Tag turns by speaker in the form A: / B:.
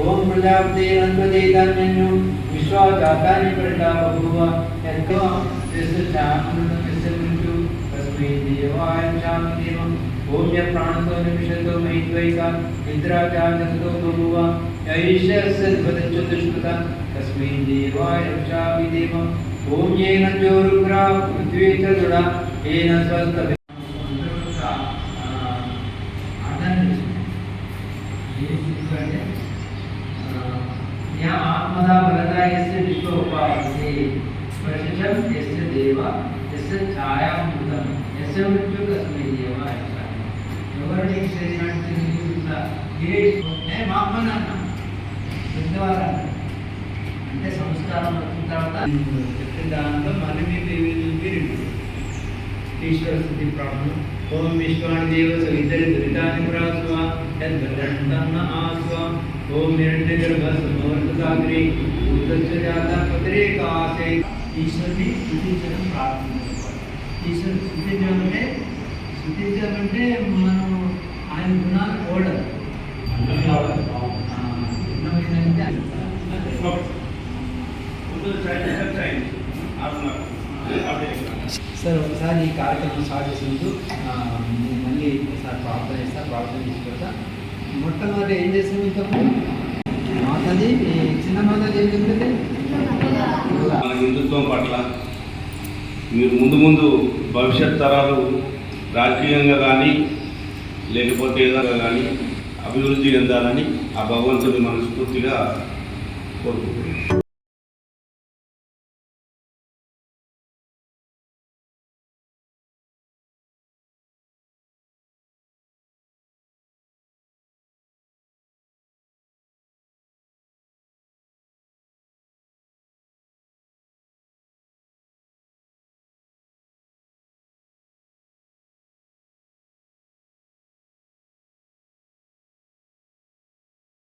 A: ओम प्रजापते अन्वदेतन्यो विश्वाजातानि प्रजाबभूव यतो यस्य चामृतं यस्य मृत्यु तस्मै देवाय चामदेव ओम य प्राणतो निमिषतो मयि द्वैता निद्रा च गतो बभूव यैषस्य द्वदचतुष्कृता तस्मै देवाय चामि देव ओम येन ज्योरुग्रा पृथ्वी च दुरा येन स्वस्त स्वस्थ या आत्मदा बलदा यस्य विश्व उपासते प्रशिषं यस्य देव यस्य छायामृतं यस्य मृत्यु तस्मै देवाय ఎవరిని చేసినట్టు ఏ మా అమ్మ నాన్న పెద్దవాళ్ళన్న అంటే సంస్కారం వచ్చిన తర్వాత చెప్పిన దాంట్లో మనమే మీరు ఈశ్వర స్థితి ప్రాణం ఓం విశ్వాని దేవ సవితరి దురితాని పురాస్వ యద్దంతన్న ఆస్వ ఓం నిరంజన గర్భ సమవర్తసాగరి ఉత్తస్య జాత పత్రే కాసే ఈశ్వరుని స్థుతించడం ప్రారంభించుకోవాలి ఈశ్వరుని స్థుతించడం అంటే స్థుతించడం అంటే మనం ఆయన గుణాలు ఓడదు ఉన్నమైందంటే సార్ ఒకసారి ఈ కార్యక్రమం స్టార్ట్ చేసే ముందు నేను మళ్ళీ ఒకసారి ప్రార్థన చేస్తా ప్రార్థన తీసుకుంటా మొట్టమొదటి ఏం చేసాము ఇంతకు మాతాజీ చిన్న మాతాజీ ఏం చెప్తుంది
B: మన హిందుత్వం పట్ల మీరు ముందు ముందు భవిష్యత్ తరాలు రాజకీయంగా కానీ లేకపోతే ఏదైనా కానీ అభివృద్ధి చెందాలని ఆ భగవంతుని మనస్ఫూర్తిగా కోరుకుంటున్నాను.